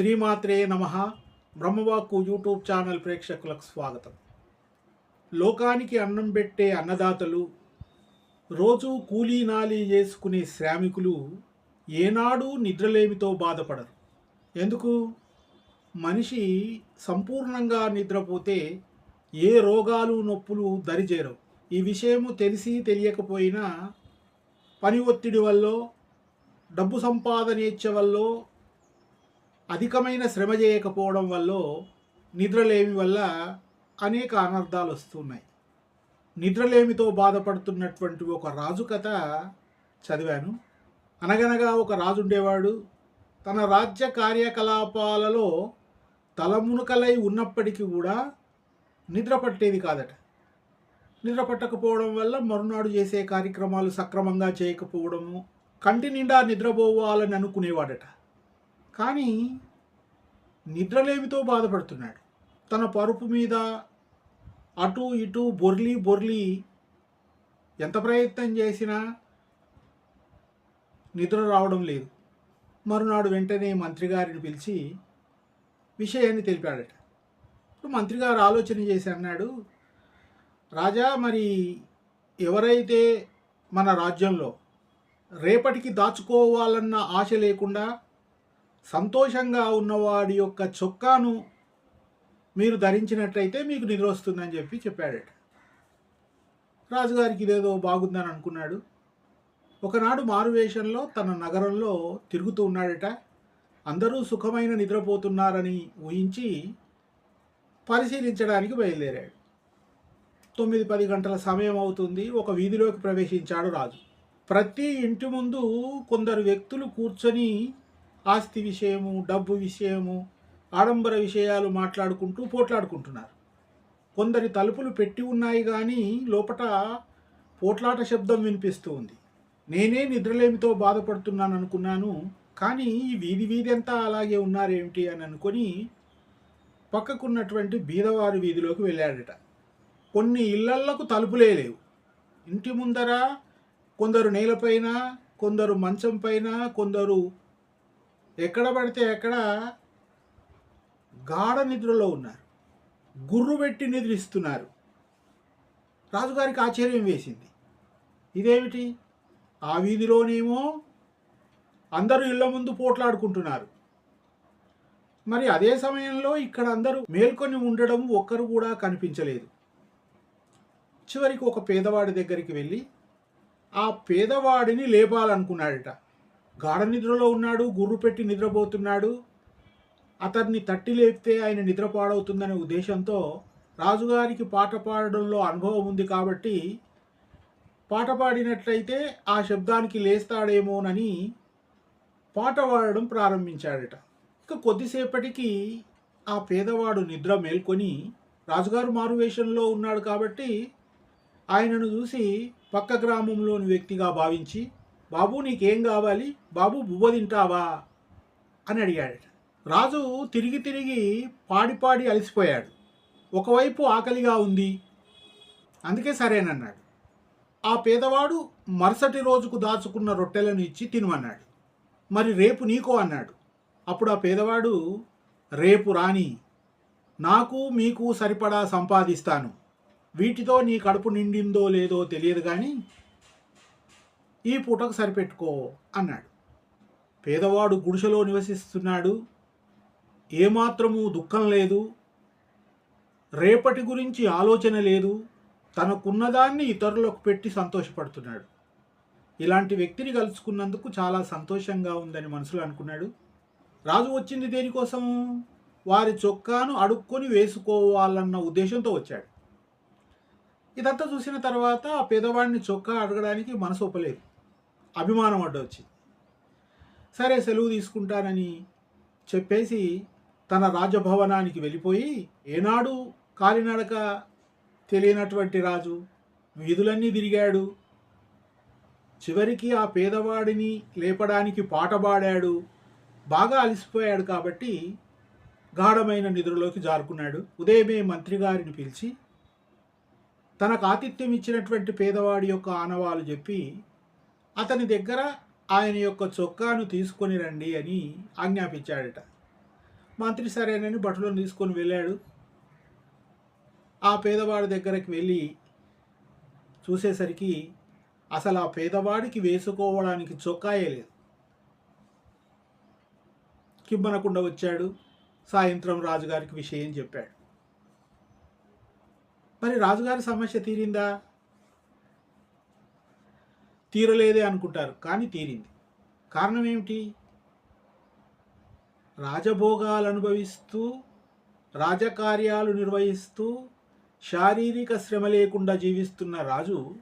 శ్రీమాత్రే నమ. బ్రహ్మవాక్కు YouTube channel ప్రేక్షకులకు స్వాగతం. లోకానికి అన్నం పెట్టే అన్నదాతలు రోజూ కూలీనాలి చేసుకునే శ్రామికులు ఏనాడు నిద్రలేమితో బాధపడరు. ఎందుకు? మనిషి సంపూర్ణంగా నిద్రపోతే ఏ రోగాలు నొప్పులు దరిచేరవు. ఈ విషయము తెలిసి తెలియకపోయినా పని ఒత్తిడి వల్ల డబ్బు సంపాదనేచ్ఛ వల్ల అధికమైన శ్రమ చేయకపోవడం వల్ల నిద్రలేమి వల్ల అనేక అనర్థాలు వస్తున్నాయి. నిద్రలేమితో బాధపడుతున్నటువంటి ఒక రాజు కథ చదివాను. అనగనగా ఒక రాజు ఉండేవాడు. తన రాజ్య కార్యకలాపాలలో తలమునకలై ఉన్నప్పటికీ కూడా నిద్ర పట్టేది కాదట. నిద్ర పట్టకపోవడం వల్ల మరునాడు చేసే కార్యక్రమాలు సక్రమంగా చేయకపోవడము కంటి నిండా నిద్రపోవాలని అనుకునేవాడట. కానీ నిద్రలేమితో బాధపడుతున్నాడు. తన పరుపు మీద అటు ఇటు బొర్లి బొర్లి ఎంత ప్రయత్నం చేసినా నిద్ర రావడం లేదు. మరునాడు వెంటనే మంత్రి గారిని పిలిచి విషయాన్ని తెలిపాడట. ఇప్పుడు మంత్రి గారు ఆలోచన చేసి అన్నాడు రాజా మరి ఎవరైతే మన రాజ్యంలో రేపటికి దాచుకోవాలన్న ఆశ లేకుండా సంతోషంగా ఉన్నవాడి యొక్క చొక్కాను మీరు ధరించినట్లయితే మీకు నిద్ర వస్తుందని చెప్పి చెప్పాడట. రాజుగారికి ఇదేదో బాగుందని అనుకున్నాడు. ఒకనాడు మారువేషంలో తన నగరంలో తిరుగుతూ ఉన్నాడట. అందరూ సుఖమైన నిద్రపోతున్నారని ఊహించి పరిశీలించడానికి బయలుదేరాడు. తొమ్మిది పది గంటల సమయం అవుతుంది. ఒక వీధిలోకి ప్రవేశించాడు రాజు. ప్రతి ఇంటి ముందు కొందరు వ్యక్తులు కూర్చొని ఆస్తి విషయము డబ్బు విషయము ఆడంబర విషయాలు మాట్లాడుకుంటూ పోట్లాడుకుంటున్నారు. కొందరి తలుపులు పెట్టి ఉన్నాయి కానీ లోపట పోట్లాట శబ్దం వినిపిస్తూ ఉంది. నేనే నిద్రలేమితో బాధపడుతున్నాను అనుకున్నాను కానీ ఈ వీధి వీధి అంతా అలాగే ఉన్నారేమిటి అని అనుకొని పక్కకున్నటువంటి బీదవారి వీధిలోకి వెళ్ళాడట. కొన్ని ఇళ్ళళ్ళకు తలుపులే లేవు. ఇంటి ముందర కొందరు నేలపైన కొందరు మంచం పైన కొందరు ఎక్కడ పడితే ఎక్కడ గాఢ నిద్రలో ఉన్నారు. గుర్రు పెట్టి నిద్రిస్తున్నారు. రాజుగారికి ఆశ్చర్యం వేసింది. ఇదేమిటి? ఆ వీధిలోనేమో అందరూ ఇళ్ళ ముందు పోట్లాడుకుంటున్నారు. మరి అదే సమయంలో ఇక్కడ అందరూ మేల్కొని ఉండడం ఒక్కరు కూడా కనిపించలేదు. చివరికి ఒక పేదవాడి దగ్గరికి వెళ్ళి ఆ పేదవాడిని లేపాలనుకున్నాడట. గాఢ నిద్రలో ఉన్నాడు గుర్రు పెట్టి నిద్రపోతున్నాడు. అతన్ని తట్టి లేపితే ఆయన నిద్ర పాడవుతుందనే ఉద్దేశంతో రాజుగారికి పాట పాడడంలో అనుభవం ఉంది కాబట్టి పాట పాడినట్లయితే ఆ శబ్దానికి లేస్తాడేమోనని పాట పాడడం ప్రారంభించాడట. ఇక కొద్దిసేపటికి ఆ పేదవాడు నిద్ర మేల్కొని రాజుగారు మారువేషంలో ఉన్నాడు కాబట్టి ఆయనను చూసి పక్క గ్రామంలోని వ్యక్తిగా భావించి బాబు నీకేం కావాలి? బాబు బువ్వ తింటావా? అని అడిగాడట. రాజు తిరిగి తిరిగి పాడి పాడి అలసిపోయాడు. ఒకవైపు ఆకలిగా ఉంది. అందుకే సరేనన్నాడు. ఆ పేదవాడు మరుసటి రోజుకు దాచుకున్న రొట్టెలను ఇచ్చి తినమన్నాడు. మరి రేపు నీకో అన్నాడు. అప్పుడు ఆ పేదవాడు రేపు రాని నాకు మీకు సరిపడా సంపాదిస్తాను. వీటితో నీ కడుపు నిండిందో లేదో తెలియదు కానీ ఈ పూటకు సరిపెట్టుకో అన్నాడు. పేదవాడు గుడిసెలో నివసిస్తున్నాడు. ఏమాత్రము దుఃఖం లేదు. రేపటి గురించి ఆలోచన లేదు. తనకున్నదాన్ని ఇతరులకు పెట్టి సంతోషపడుతున్నాడు. ఇలాంటి వ్యక్తిని కలుసుకున్నందుకు చాలా సంతోషంగా ఉందని మనసులో అనుకున్నాడు. రాజు వచ్చింది దేనికోసం? వారి చొక్కాను అడుక్కొని వేసుకోవాలన్న ఉద్దేశంతో వచ్చాడు. ఇదంతా చూసిన తర్వాత ఆ పేదవాడిని చొక్కా అడగడానికి మనసు ఒప్పలేదు. అభిమానం అడ్డొచ్చింది సరే సెలవు తీసుకుంటానని చెప్పేసి తన రాజభవనానికి వెళ్ళిపోయి ఏనాడు కాలినడక తెలియనటువంటి రాజు వీధులన్నీ తిరిగాడు. చివరికి ఆ పేదవాడిని లేపడానికి పాట పాడాడు. బాగా అలసిపోయాడు కాబట్టి గాఢమైన నిద్రలోకి జారుకున్నాడు. ఉదయమే మంత్రి గారిని పిలిచి తనకు ఆతిథ్యం ఇచ్చినటువంటి పేదవాడి యొక్క ఆనవాలు చెప్పి అతని దగ్గర ఆయన యొక్క చొక్కాను తీసుకొని రండి అని ఆజ్ఞాపించాడట. మంత్రి సరేనని బట్టలను తీసుకొని వెళ్ళాడు. ఆ పేదవాడి దగ్గరికి వెళ్ళి చూసేసరికి అసలు ఆ పేదవాడికి వేసుకోవడానికి చొక్కాయే లేదు. కిమ్మనకుండా వచ్చాడు. సాయంత్రం రాజుగారికి విషయం చెప్పాడు. మరి రాజుగారి సమస్య తీరిందా? తీరలేదే అనుకుంటారు. కానీ తీరింది. కారణం ఏమిటి? రాజభోగాలు అనుభవిస్తూ రాజకార్యాలు నిర్వహిస్తూ శారీరక శ్రమ లేకుండా జీవిస్తున్న రాజు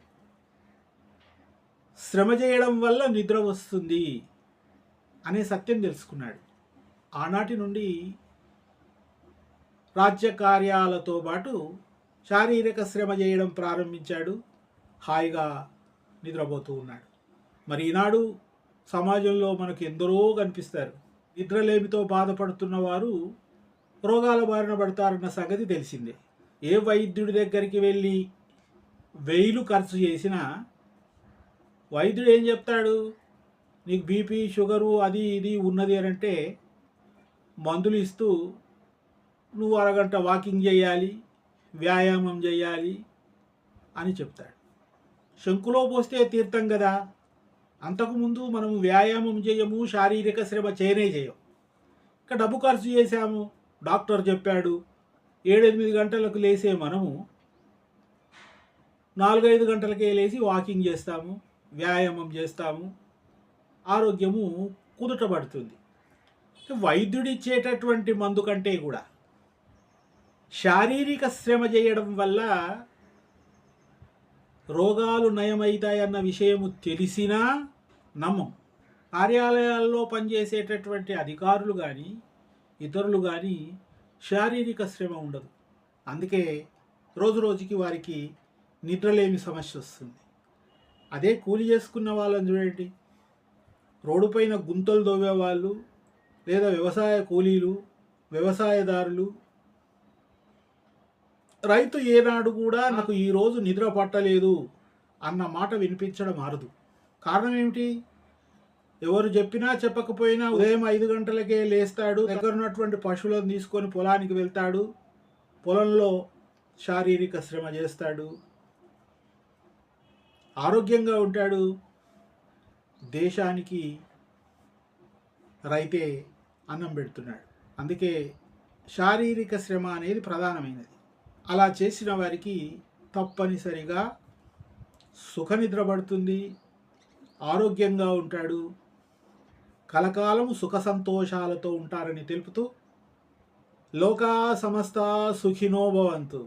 శ్రమ చేయడం వల్ల నిద్ర వస్తుంది అనే సత్యం తెలుసుకున్నాడు. ఆనాటి నుండి రాజ్యకార్యాలతో పాటు శారీరక శ్రమ చేయడం ప్రారంభించాడు. హాయిగా నిద్రపోతూ ఉన్నాడు. మరి ఈనాడు సమాజంలో మనకు ఎందరో కనిపిస్తారు. నిద్రలేమితో బాధపడుతున్న వారు రోగాల బారిన పడతారన్న సంగతి తెలిసిందే. ఏ వైద్యుడి దగ్గరికి వెళ్ళి వెయ్యిలు ఖర్చు చేసినా వైద్యుడు ఏం చెప్తాడు? నీకు బీపీ షుగరు అది ఇది ఉన్నది అని అంటే మందులు ఇస్తూ నువ్వు అరగంట వాకింగ్ చేయాలి వ్యాయామం చేయాలి అని చెప్తాడు. శంకులో పోస్తే తీర్థం కదా. అంతకుముందు మనము వ్యాయామం చేయము శారీరక శ్రమ చేయనే చేయం. ఇంకా డబ్బు ఖర్చు చేశాము డాక్టర్ చెప్పాడు. ఏడెనిమిది గంటలకు లేసే మనము నాలుగైదు గంటలకే లేచి వాకింగ్ చేస్తాము వ్యాయామం చేస్తాము. ఆరోగ్యము కుదుటపడుతుంది. వైద్యుడు ఇచ్చేటటువంటి మందు కంటే కూడా శారీరక శ్రమ చేయడం వల్ల రోగాలు నయమవుతాయన్న విషయము తెలిసినా నమ్మం. కార్యాలయాల్లో పనిచేసేటటువంటి అధికారులు కానీ ఇతరులు కానీ శారీరక శ్రమ ఉండదు. అందుకే రోజు రోజుకి వారికి నిద్రలేమి సమస్య వస్తుంది. అదే కూలి చేసుకున్న వాళ్ళని చూడండి. రోడ్డుపైన గుంతలు దోవే వాళ్ళు లేదా వ్యవసాయ కూలీలు వ్యవసాయదారులు రైతు ఏనాడు కూడా నాకు ఈరోజు నిద్ర పట్టలేదు అన్న మాట వినిపించడం మారదు. కారణం ఏమిటి? ఎవరు చెప్పినా చెప్పకపోయినా ఉదయం ఐదు గంటలకే లేస్తాడు. దగ్గర ఉన్నటువంటి పశువులను తీసుకొని పొలానికి వెళ్తాడు. పొలంలో శారీరక శ్రమ చేస్తాడు. ఆరోగ్యంగా ఉంటాడు. దేశానికి రైతే అన్నం పెడుతున్నాడు. అందుకే శారీరక శ్రమ అనేది ప్రధానమైనది. అలా చేసిన వారికి తప్పనిసరిగా సుఖనిద్ర పడుతుంది ఆరోగ్యంగా ఉంటాడు కలకాలం సుఖ సంతోషాలతో ఉంటారని తెలుపుతూ లోకా సమస్త సుఖినోభవంతు